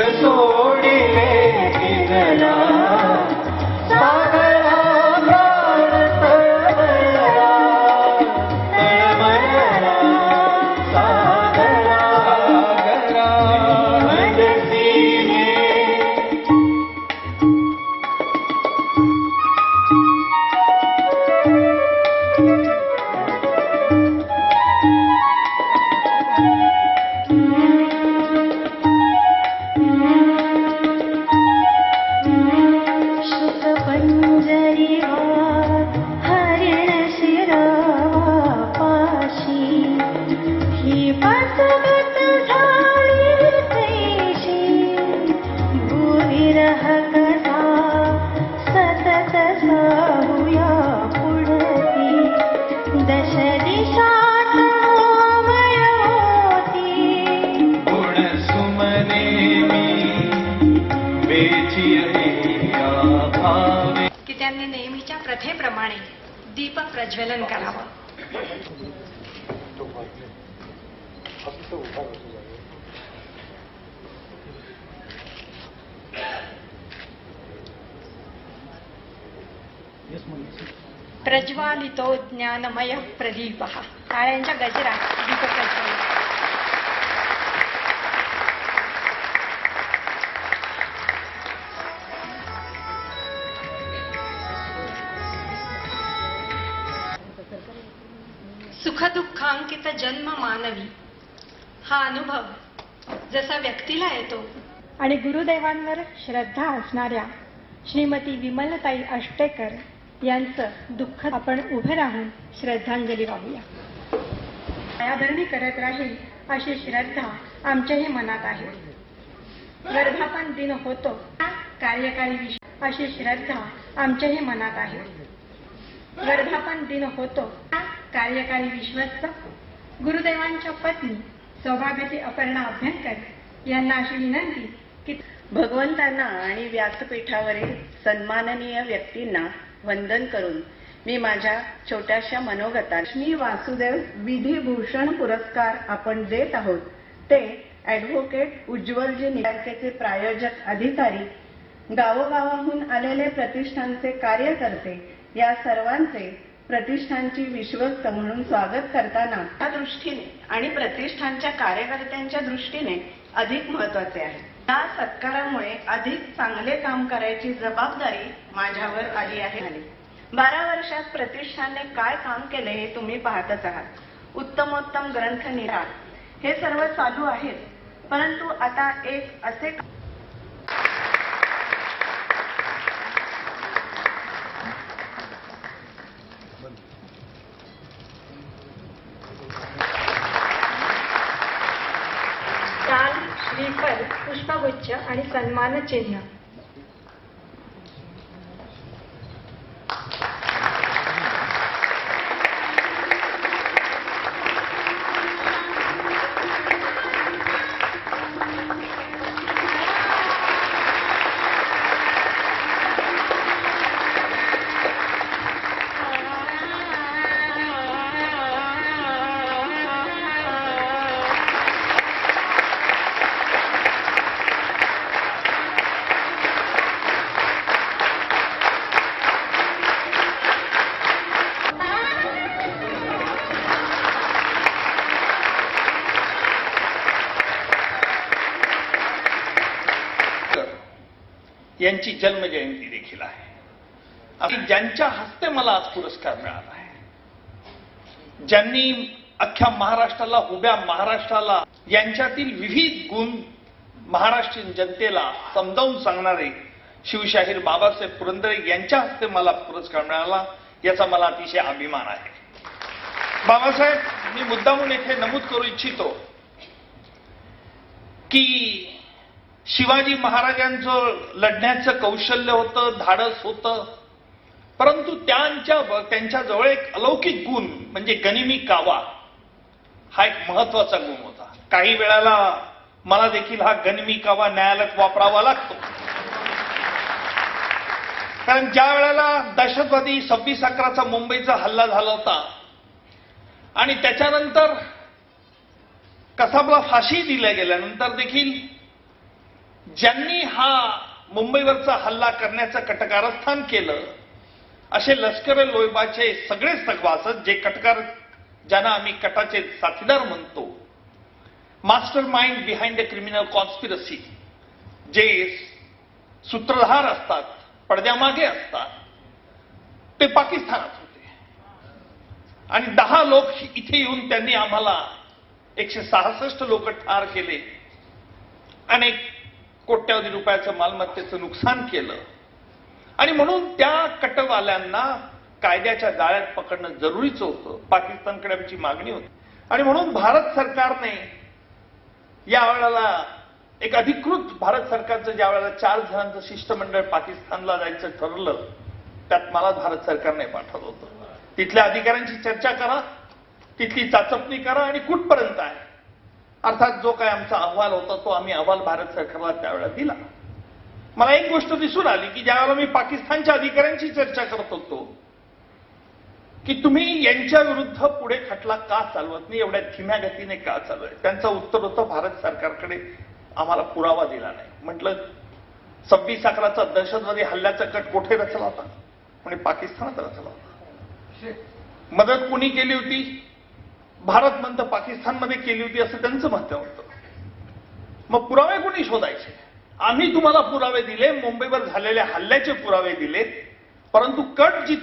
あり。की नेहमीच्या प्रथेप्रमाणे दीप प्रज्वलन करावं. प्रज्वालितो ज्ञानमय प्रदीप. टाळ्यांच्या गजरात दीपक प्रज्वलन सुखदुःखांकित जन्म मानवी. हा अनुभव जसा व्यक्तीला येतो. आणि गुरुदेवांवर श्रद्धा असणाऱ्या श्रीमती विमलताई अष्टेकर यांचं दुःख आपण उभे राहून श्रद्धांजली वाहूया. आदरणी करत राहील अशी श्रद्धा आमच्याही मनात आहे. वर्धापन दिन होतो. कार्यकारी विष अशी श्रद्धा आमच्याही मनात आहे. वर्धापन दिन होतो. कार्यकारी विश्वस्त गुरुदेवांच्या पत्नी सौभाग्यवती अपर्णा अभ्यंकर यांना अशी विनंती की भगवंतांना आणि व्यासपीठावरील सन्माननीय व्यक्तींना वंदन करून मी माझ्या छोट्याशा मनोगतात श्री वासुदेव विधिभूषण पुरस्कार आपण देत आहोत. ते ॲडव्होकेट उज्ज्वलजी निवारकेचे प्रायोजक अधिकारी गावोगावाहून आलेले प्रतिष्ठानचे कार्यकर्ते या सर्वांचे प्रतिष्ठानची विश्वस्त म्हणून स्वागत करताना त्या दृष्टीने आणि प्रतिष्ठानच्या कार्यकर्त्यांच्या दृष्टीने अधिक महत्त्वाचे आहे. या सत्कारामुळे अधिक चांगले काम करायची जबाबदारी माझ्यावर आली आहे. बारा वर्षात प्रतिष्ठानने काय काम केले हे तुम्ही पाहतच आहात. उत्तमोत्तम ग्रंथ निरा. हे सर्व चालू आहेत. परंतु आता एक असे श्रीफल पुष्पगुच्छ आणि सन्मान यांची जन्मजयंती देखील आहे. आणि ज्यांच्या हस्ते मला आज पुरस्कार मिळाला आहे. ज्यांनी अख्ख्या महाराष्ट्राला उभ्या महाराष्ट्राला यांच्यातील विविध गुण महाराष्ट्रीयन जनतेला समजावून सांगणारे शिवशाहीर बाबासाहेब पुरंदरे यांच्या हस्ते मला पुरस्कार मिळाला याचा मला अतिशय अभिमान आहे. बाबासाहेब मी मुद्दामून येथे नमूद करू इच्छितो की शिवाजी महाराजांचं लढण्याचं कौशल्य होतं धाडस होतं. परंतु त्यांच्या त्यांच्याजवळ एक अलौकिक गुण म्हणजे गनिमी कावा हा एक महत्त्वाचा गुण होता. काही वेळाला मला देखील हा गनिमी कावा न्यायालयात वापरावा लागतो. कारण ज्या वेळेला दहशतवादी सव्वीस अकराचा मुंबईचा हल्ला झाला होता आणि त्याच्यानंतर कसाबला फाशी दिल्या गेल्यानंतर देखील ज्यांनी हा मुंबईवरचा हल्ला करण्याचं कटकारस्थान केलं असे लष्कर लोयबाचे सगळे सगवासक जे कटकार ज्यांना आम्ही कटाचे साथीदार म्हणतो master mind behind the criminal conspiracy जे सूत्रधार असतात पडद्यामागे असतात ते पाकिस्तानात होते. आणि दहा लोक इथे येऊन त्यांनी आम्हाला एकशे सहासष्ट लोक ठार केले. अनेक कोट्यवधी रुपयाचं मालमत्तेचं नुकसान केलं. आणि म्हणून त्या कटवाल्यांना कायद्याच्या जाळ्यात पकडणं जरुरीचं होतं. पाकिस्तानकडे आमची मागणी होती. आणि म्हणून भारत सरकारने या वेळेला एक अधिकृत भारत सरकारचं ज्या वेळेला चार जणांचं शिष्टमंडळ पाकिस्तानला जायचं ठरलं त्यात मला भारत सरकारने पाठवलं होतं. तिथल्या अधिकाऱ्यांची चर्चा करा तिथली चाचपणी करा आणि कुठपर्यंत आहे? अर्थात जो काय आमचा अहवाल होता तो आम्ही अहवाल भारत सरकारला त्यावेळेला दिला. मला एक गोष्ट दिसून आली की ज्यावेळेला मी पाकिस्तानच्या अधिकाऱ्यांची चर्चा करत होतो की तुम्ही यांच्या विरुद्ध पुढे खटला का चालवत नाही एवढ्या धीम्या गतीने का चालू आहे त्यांचं उत्तर होतं भारत सरकारकडे आम्हाला पुरावा दिला नाही. म्हटलं सव्वीस अकराचा दहशतवादी हल्ल्याचा कट कुठे रचला होता? म्हणजे पाकिस्तानात रचला होता. मदत कुणी केली होती? भारत म्हणतं पाकिस्तानमध्ये केली होती असं त्यांचं म्हणणं होतं. मग पुरावे कोणी शोधायचे? आम्ही तुम्हाला पुरावे दिले मुंबईवर झालेल्या हल्ल्याचे पुरावे दिले परंतु कट जी